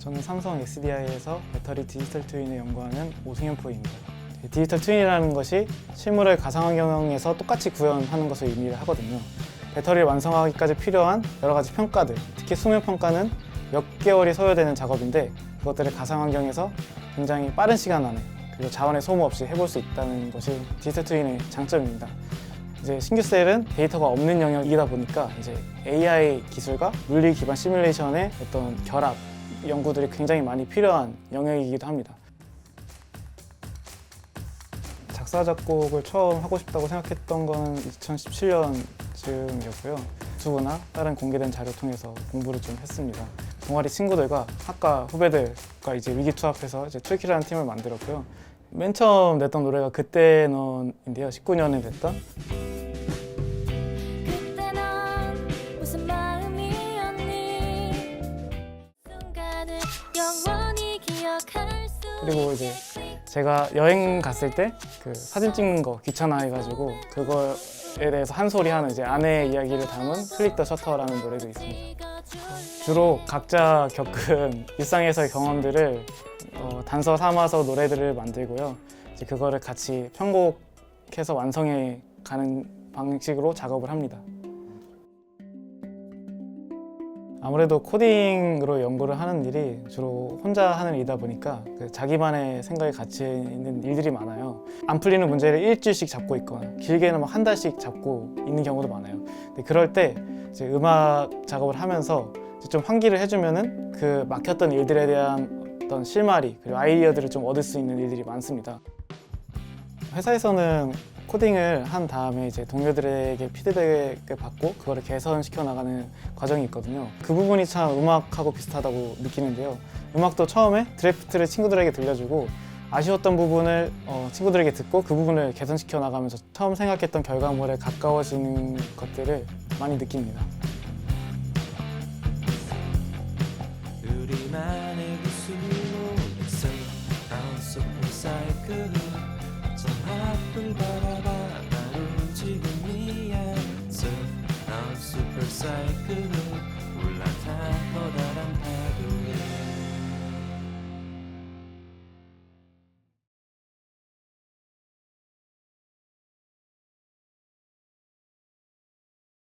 저는 삼성 SDI에서 배터리 디지털 트윈을 연구하는 오승현 프로입니다. 디지털 트윈이라는 것이 실물을 가상환경에서 똑같이 구현하는 것을 의미를 하거든요. 배터리를 완성하기까지 필요한 여러 가지 평가들, 특히 수명 평가는 몇 개월이 소요되는 작업인데 그것들을 가상환경에서 굉장히 빠른 시간 안에 그리고 자원의 소모 없이 해볼 수 있다는 것이 디지털 트윈의 장점입니다. 이제 신규 셀은 데이터가 없는 영역이다 보니까 이제 AI 기술과 물리 기반 시뮬레이션의 어떤 결합 연구들이 굉장히 많이 필요한 영역이기도 합니다. 작사 작곡을 처음 하고 싶다고 생각했던 건 2017년쯤이었고요. 유튜브나 다른 공개된 자료 통해서 공부를 좀 했습니다. 동아리 친구들과 학과 후배들과 이제 위기투합해서 이제 트리키라는 팀을 만들었고요. 맨 처음 냈던 노래가 그때 넌인데요. 19년에 냈던 그리고 이제 제가 여행 갔을 때 그 사진 찍는 거 귀찮아 해가지고 그거에 대해서 한 소리 하는 이제 아내의 이야기를 담은 플릭 더 셔터라는 노래도 있습니다. 주로 각자 겪은 일상에서의 경험들을 어, 단서 삼아서 노래들을 만들고요. 이제 그거를 같이 편곡해서 완성해 가는 방식으로 작업을 합니다. 아무래도 코딩으로 연구를 하는 일이 주로 혼자 하는 일이다 보니까 그 자기만의 생각이 같이 있는 일들이 많아요. 안 풀리는 문제를 일주일씩 잡고 있거나 길게는 막한 달씩 잡고 있는 경우도 많아요. 근데 그럴 때 이제 음악 작업을 하면서 좀 환기를 해주면은 그 막혔던 일들에 대한 어떤 실마리 그리고 아이디어들을 좀 얻을 수 있는 일들이 많습니다. 회사에서는 코딩을 한 다음에 이제 동료들에게 피드백을 받고 그거를 개선시켜 나가는 과정이 있거든요. 그 부분이 참 음악하고 비슷하다고 느끼는데요. 음악도 처음에 드래프트를 친구들에게 들려주고 아쉬웠던 부분을 어, 친구들에게 듣고 그 부분을 개선시켜 나가면서 처음 생각했던 결과물에 가까워지는 것들을 많이 느낍니다. 우리만의 사이클 저